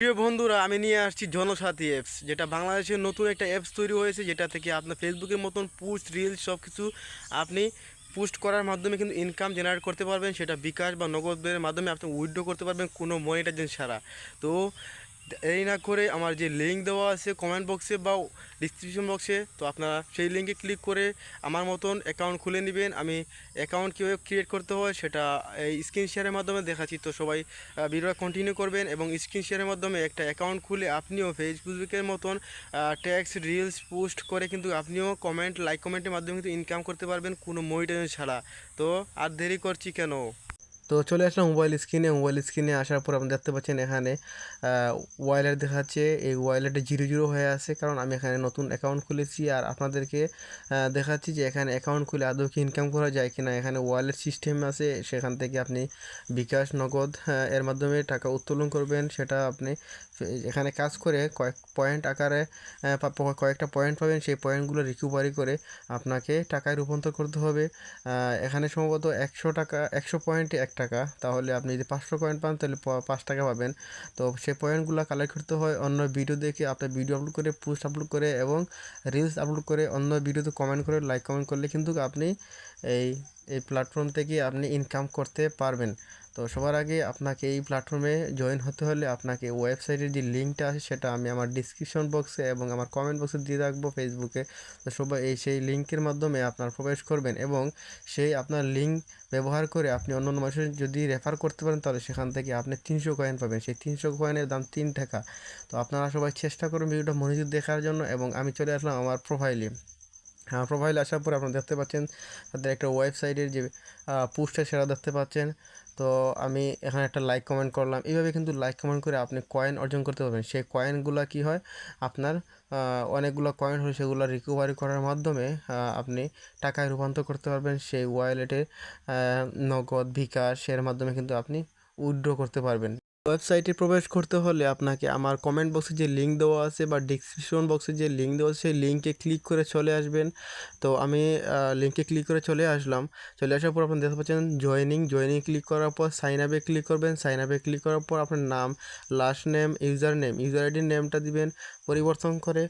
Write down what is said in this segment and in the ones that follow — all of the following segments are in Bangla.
প্রিয় বন্ধুরা, আমি নিয়ে আসছি জনসাথী অ্যাপস যেটা বাংলাদেশের নতুন একটা অ্যাপস তৈরি হয়েছে, যেটা থেকে আপনার ফেসবুকের মতন পোস্ট রিলস সব কিছু আপনি পোস্ট করার মাধ্যমে কিন্তু ইনকাম জেনারেট করতে পারবেন। সেটা বিকাশ বা নগদের মাধ্যমে আপনি উইড্রো করতে পারবেন কোনো মনিটাইজেশন ছাড়া। তো এই না করে আমার যে লিঙ্ক দেওয়া আছে কমেন্ট বক্সে বা ডিসক্রিপশন বক্সে তো আপনারা সেই লিঙ্কে ক্লিক করে আমার মতন অ্যাকাউন্ট খুলে নেবেন। আমি অ্যাকাউন্ট কীভাবে ক্রিয়েট করতে হয় সেটা এই স্ক্রিন শেয়ারের মাধ্যমে দেখাচ্ছি। তো সবাই ভিডিও কন্টিনিউ করবেন এবং স্ক্রিন শেয়ারের মাধ্যমে একটা অ্যাকাউন্ট খুলে আপনিও ফেসবুকের মতন ট্যাক্স রিলস পোস্ট করে কিন্তু আপনিও কমেন্ট লাইক কমেন্টের মাধ্যমে কিন্তু ইনকাম করতে পারবেন কোনো মনিটাইজেশন ছাড়া। তো আর দেরি করছি কেন? তো চলে আসলাম মোবাইল স্ক্রিনে মোবাইল স্ক্রিনে আসার পর আপনি দেখতে পাচ্ছেন এখানে ওয়ালেট দেখাচ্ছে। এই ওয়ালেটে জিরো জিরো হয়ে আছে কারণ আমি এখানে নতুন অ্যাকাউন্ট খুলেছি আর আপনাদেরকে দেখাচ্ছি যে এখানে অ্যাকাউন্ট খুলে আদৌ কি ইনকাম করা যায় কিনা। এখানে ওয়ালেট সিস্টেম আছে, সেখান থেকে আপনি বিকাশ, নগদ এর মাধ্যমে টাকা উত্তোলন করবেন। সেটা আপনি এখানে কাজ করে কয়েক পয়েন্ট আকারে কয়েকটা পয়েন্ট পাবেন। সেই পয়েন্টগুলো রিকভারি করে আপনাকে টাকায় রূপান্তর করতে হবে। এখানে সম্ভবত একশো টাকা, একশো পয়েন্টে এক টাকা, তাহলে আপনি যদি পাঁচশো পয়েন্ট পান, তাহলে পাঁচ টাকা পাবেন। তো সেই পয়েন্টগুলো কালেক্ট করতে হয় অন্য ভিডিও দেখে, আপনার ভিডিও আপলোড করে পোস্ট আপলোড করে এবং রিলস আপলোড করে অন্য ভিডিওতে কমেন্ট করে লাইক কমেন্ট করলে কিন্তু আপনি এই এই প্ল্যাটফর্ম থেকে আপনি ইনকাম করতে পারবেন। তো সবার আগে আপনাকে এই প্ল্যাটফর্মে জয়েন হতে হলে আপনাকে ওয়েবসাইটের যে লিঙ্কটা আছে সেটা আমি আমার ডিসক্রিপশন বক্সে এবং আমার কমেন্ট বক্সে দিয়ে রাখব ফেসবুকে তো সবাই এই সেই লিঙ্কের মাধ্যমে আপনার প্রবেশ করবেন এবং সেই আপনার লিঙ্ক ব্যবহার করে আপনি অন্য অন্য মানুষের যদি রেফার করতে পারেন তাহলে সেখান থেকে আপনি তিনশো কয়েন পাবেন। সেই তিনশো কয়েনের দাম তিন টাকা। তো আপনারা সবাই চেষ্টা করুন ভিডিওটা মনোযোগ দেখার জন্য এবং আমি চলে আসলাম আমার প্রোফাইলে প্রোফাইলে আসার পর আপনারা দেখতে পাচ্ছেন, তাদের একটা ওয়েবসাইটের যে পোস্টটা সেটা দেখতে পাচ্ছেন। তো আমি এখানে একটা লাইক কমেন্ট করলাম। এইভাবে কিন্তু লাইক কমেন্ট করে আপনি কয়েন অর্জন করতে পারবেন। সেই কয়েনগুলো কি হয়? আপনার অনেকগুলো কয়েন হয় সেগুলো রিকভারি করার মাধ্যমে আপনি টাকায় রূপান্তর করতে পারবেন। সেই ওয়ালেটে নগদ বিকাশ এর মাধ্যমে কিন্তু আপনি উইথড্র করতে পারবেন। ওয়েবসাইটে প্রবেশ করতে হলে আপনাকে আমার কমেন্ট বক্সে যে লিঙ্ক দেওয়া আছে বা ডিসক্রিপশন বক্সে যে লিঙ্ক দেওয়া আছে, সেই লিঙ্কে ক্লিক করে চলে আসবেন। তো আমি লিঙ্কে ক্লিক করে চলে আসলাম। চলে আসার পর আপনি দেখতে পাচ্ছেন জয়েনিং জয়েনিং ক্লিক করার পর সাইন আপে ক্লিক করবেন। সাইন আপে ক্লিক করার পর আপনার নাম last name user name user আইডির নেমটা দিবেন পরিবর্তন করে।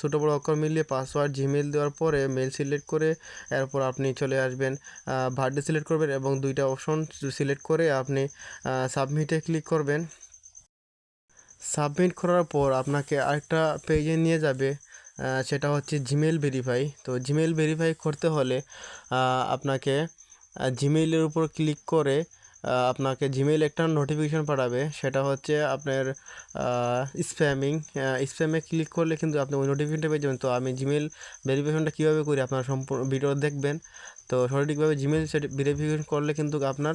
ছোটো বড়ো অক্ষর মিলিয়ে পাসওয়ার্ড জিমেল দেওয়ার পরে মেল সিলেক্ট করে এরপর আপনি চলে আসবেন। বার্থডে সিলেক্ট করবেন এবং দুইটা অপশন সিলেক্ট করে আপনি সাবমিটে ক্লিক করবেন। সাবমিট করার পর আপনাকে আরেকটা পেজে নিয়ে যাবে সেটা হচ্ছে জিমেল ভেরিফাই তো জিমেল ভেরিফাই করতে হলে আপনাকে জিমেইলের উপর ক্লিক করে আপনাকে জিমেইল একটা নোটিফিকেশন পাঠাবে। সেটা হচ্ছে আপনার স্প্যামিং স্প্যামে ক্লিক করলে কিন্তু আপনি ওই নোটিফিকেশনটা পেয়ে যাবেন। তো আমি জিমেইল ভেরিফিকেশনটা কীভাবে করি আপনার সম্পূর্ণ ভিডিও দেখবেন। তো সঠিকভাবে জিমেইল ভেরিফিকেশন করলে কিন্তু আপনার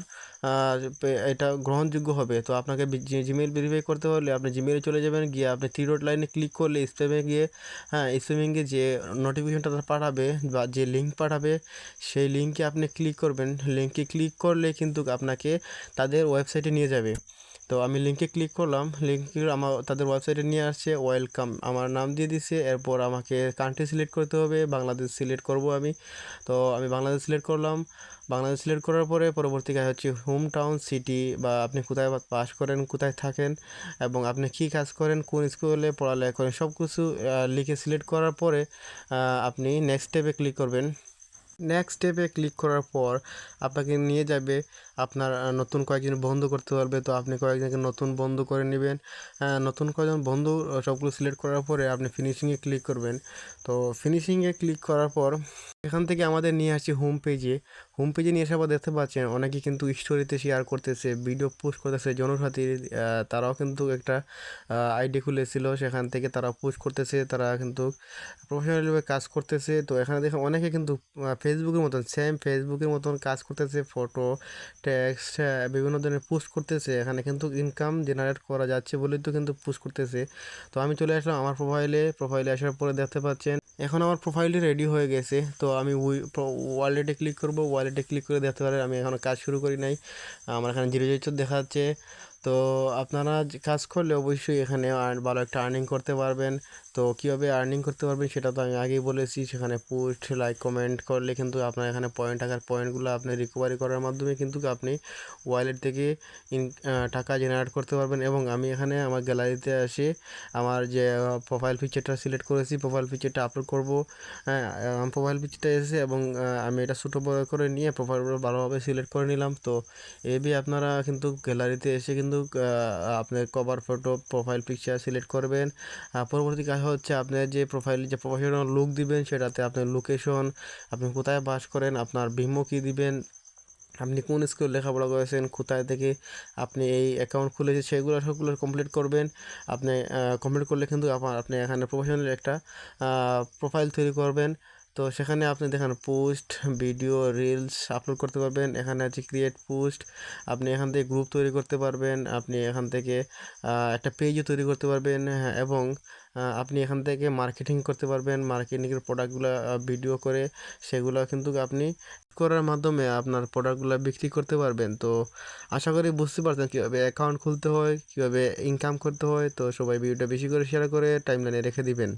এটা গ্রহণযোগ্য হবে। তো আপনাকে জিমেল ভেরিফাই করতে হলে আপনি জিমেলে চলে যাবেন, গিয়ে আপনি থ্রি ডট লাইনে ক্লিক করলে স্প্যামে গিয়ে হ্যাঁ স্প্যামিংয়ে যে নোটিফিকেশনটা পাঠাবে বা যে লিঙ্ক পাঠাবে, সেই লিঙ্কে আপনি ক্লিক করবেন। লিঙ্কে ক্লিক করলে কিন্তু আপনাকে তাদের ওয়েবসাইটে নিয়ে যাবে। তো আমি লিঙ্কে ক্লিক করলাম। লিঙ্কে আমার, তাদের ওয়েবসাইটে নিয়ে আসছে ওয়েলকাম আমার নাম দিয়ে দিছে। এরপর আমাকে কান্ট্রি সিলেক্ট করতে হবে, বাংলাদেশ সিলেক্ট করব আমি। তো আমি বাংলাদেশ সিলেক্ট করলাম। বাংলাদেশ সিলেক্ট করার পরে পরবর্তী কাজ হচ্ছে হোম টাউন সিটি বা আপনি কোথায় পাস করেন, কোথায় থাকেন এবং আপনি কী কাজ করেন, কোন স্কুলে পড়ালেখা করেন, সব কিছু লিখে সিলেক্ট করার পরে আপনি নেক্সট স্টেপে ক্লিক করবেন। নেক্সট স্টেপে ক্লিক করার পর আপনাকে নিয়ে যাবে আপনার নতুন কয়েকজন বন্ধু করতে পারবে। তো আপনি কয়েকজনকে নতুন বন্ধু করে নেবেন। নতুন কয়েকজন বন্ধু সবগুলো সিলেক্ট করার পরে আপনি ফিনিশিংয়ে ক্লিক করবেন। তো ফিনিশিংয়ে ক্লিক করার পর এখান থেকে আমাদের নিয়ে আসছি হোম পেজে হোম পেজে নিয়ে আসার পর দেখতে পাচ্ছেন, অনেকে কিন্তু স্টোরিতে শেয়ার করতেছে ভিডিও পোস্ট করতেছে। জনসাথীর তারাও কিন্তু একটা আইডি খুলেছিল। সেখান থেকে তারা পোস্ট করতেছে, তারা কিন্তু প্রফেশনালিভাবে কাজ করতেছে। তো এখানে দেখে অনেকে কিন্তু ফেসবুকের মতন সেম ফেসবুকের মতন কাজ করতেছে ফটো টেক্সট বিভিন্ন ধরনের পোস্ট করতেছে। এখানে কিন্তু ইনকাম জেনারেট করা যাচ্ছে বলেই তো কিন্তু পোস্ট করতেছে। তো আমি চলে আসলাম আমার প্রোফাইলে প্রোফাইলে আসার পরে দেখতে পাচ্ছেন, এখন আমার প্রোফাইলটি রেডি হয়ে গেছে। তো আমি উই ওয়ালেটে ক্লিক করব। ওয়ালেটে ক্লিক করে দেখতে পারেন, আমি এখনও কাজ শুরু করি নাই। আমার এখানে জিরো জিরো দেখা যাচ্ছে তো আপনারা কাজ করলে অবশ্যই এখানে ভালো একটা আর্নিং করতে পারবেন। তো কীভাবে আর্নিং করতে পারবেন সেটা তো আমি আগেই বলেছি, সেখানে পোস্ট লাইক কমেন্ট করলে কিন্তু আপনার এখানে পয়েন্ট টাকার পয়েন্টগুলো আপনি রিকভারি করার মাধ্যমে কিন্তু আপনি ওয়ালেট থেকে ইন টাকা জেনারেট করতে পারবেন। এবং আমি এখানে আমার গ্যালারিতে এসে আমার যে প্রোফাইল পিকচারটা সিলেক্ট করেছি প্রোফাইল পিকচারটা আপলোড করব। হ্যাঁ প্রোফাইল পিকচারটা এসে এবং আমি এটা ছোটো বড় করে নিয়ে প্রোফাইলগুলো ভালোভাবে সিলেক্ট করে নিলাম। তো এবি আপনারা কিন্তু গ্যালারিতে এসে কিন্তু আহ, আপনি cover photo profile picture select করবেন। পরবর্তী কাজ হচ্ছে আপনার যে প্রোফাইল যে প্রফেশনাল লুক দিবেন সেটাতে আপনার লোকেশন আপনি কোথায় বাস করেন আপনার কী দিবেন আপনি কোন স্কুল লেখাপড়া করেছেন কোথায় থেকে আপনি এই অ্যাকাউন্ট খুলেছেন সেগুলো সবগুলো কমপ্লিট করবেন। আপনি কমপ্লিট করলে কিন্তু আপনার আপনি এখানে প্রফেশনাল একটা প্রোফাইল তৈরি করবেন। তো সেখানে আপনি দেখেন পোস্ট ভিডিও রিলস আপলোড করতে পারবেন। এখানে আছে ক্রিয়েট পোস্ট আপনি এখান থেকে গ্রুপ তৈরি করতে পারবেন আপনি এখান থেকে একটা পেজও তৈরি করতে পারবেন হ্যাঁ, এবং আপনি এখান থেকে মার্কেটিং করতে পারবেন মার্কেটিংয়ের প্রোডাক্টগুলো ভিডিও করে সেগুলো কিন্তু আপনি করার মাধ্যমে আপনার প্রোডাক্টগুলো বিক্রি করতে পারবেন। তো আশা করি বুঝতে পারছেন কীভাবে অ্যাকাউন্ট খুলতে হয় কীভাবে ইনকাম করতে হয়। তো সবাই ভিডিওটা বেশি করে শেয়ার করে টাইমলাইনে রেখে দিবেন।